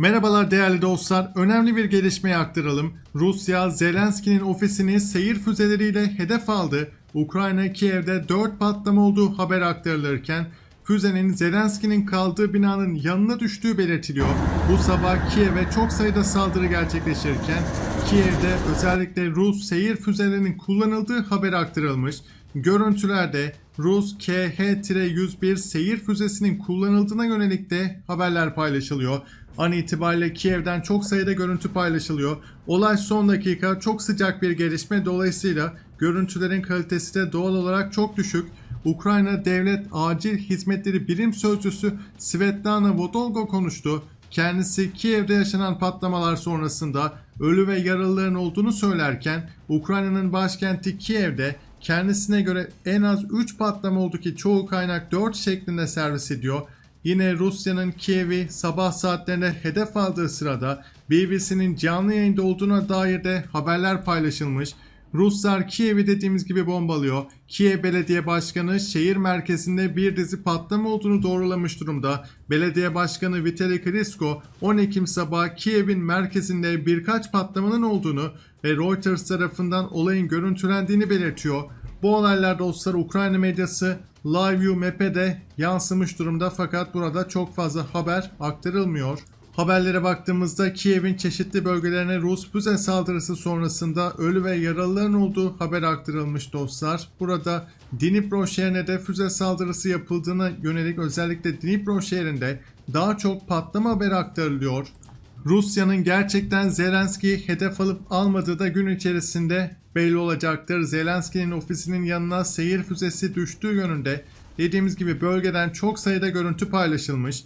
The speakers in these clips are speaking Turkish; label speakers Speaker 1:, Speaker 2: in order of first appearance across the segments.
Speaker 1: Merhabalar değerli dostlar. Önemli bir gelişmeyi aktaralım. Rusya Zelenski'nin ofisini seyir füzeleriyle hedef aldı. Ukrayna Kiev'de 4 patlama olduğu haber aktarılırken füzenin Zelenski'nin kaldığı binanın yanına düştüğü belirtiliyor. Bu sabah Kiev'e çok sayıda saldırı gerçekleşirken Kiev'de özellikle Rus seyir füzelerinin kullanıldığı haber aktarılmış. Görüntülerde Rus KH-101 seyir füzesinin kullanıldığına yönelik de haberler paylaşılıyor. An itibariyle Kiev'den çok sayıda görüntü paylaşılıyor. Olay son dakika çok sıcak bir gelişme dolayısıyla görüntülerin kalitesi de doğal olarak çok düşük. Ukrayna Devlet Acil Hizmetleri Birim Sözcüsü Svetlana Vodolgo konuştu. Kendisi Kiev'de yaşanan patlamalar sonrasında ölü ve yaralıların olduğunu söylerken Ukrayna'nın başkenti Kiev'de kendisine göre en az 3 patlama oldu ki çoğu kaynak 4 şeklinde servis ediyor. Yine Rusya'nın Kiev'i sabah saatlerinde hedef aldığı sırada BBC'nin canlı yayında olduğuna dair de haberler paylaşılmış. Ruslar Kiev'i dediğimiz gibi bombalıyor. Kiev Belediye Başkanı şehir merkezinde bir dizi patlama olduğunu doğrulamış durumda. Belediye Başkanı Vitali Klitschko 10 Ekim sabahı Kiev'in merkezinde birkaç patlamanın olduğunu ve Reuters tarafından olayın görüntülendiğini belirtiyor. Bu olaylar dostlar Ukrayna medyası LiveView Map'e de yansımış durumda fakat burada çok fazla haber aktarılmıyor. Haberlere baktığımızda Kiev'in çeşitli bölgelerine Rus füze saldırısı sonrasında ölü ve yaralıların olduğu haber aktarılmış dostlar. Burada Dnipro şehrine de füze saldırısı yapıldığına yönelik özellikle Dnipro şehrinde daha çok patlama haberi aktarılıyor. Rusya'nın gerçekten Zelenski'yi hedef alıp almadığı da gün içerisinde belli olacaktır. Zelenski'nin ofisinin yanına seyir füzesi düştüğü yönünde dediğimiz gibi bölgeden çok sayıda görüntü paylaşılmış.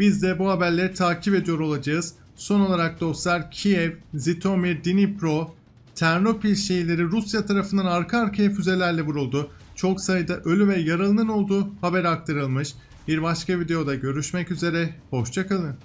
Speaker 1: Biz de bu haberleri takip ediyor olacağız. Son olarak dostlar Kiev, Zitomir, Dnipro, Ternopil şehirleri Rusya tarafından arka arkaya füzelerle vuruldu. Çok sayıda ölü ve yaralının olduğu haber aktarılmış. Bir başka videoda görüşmek üzere, hoşçakalın.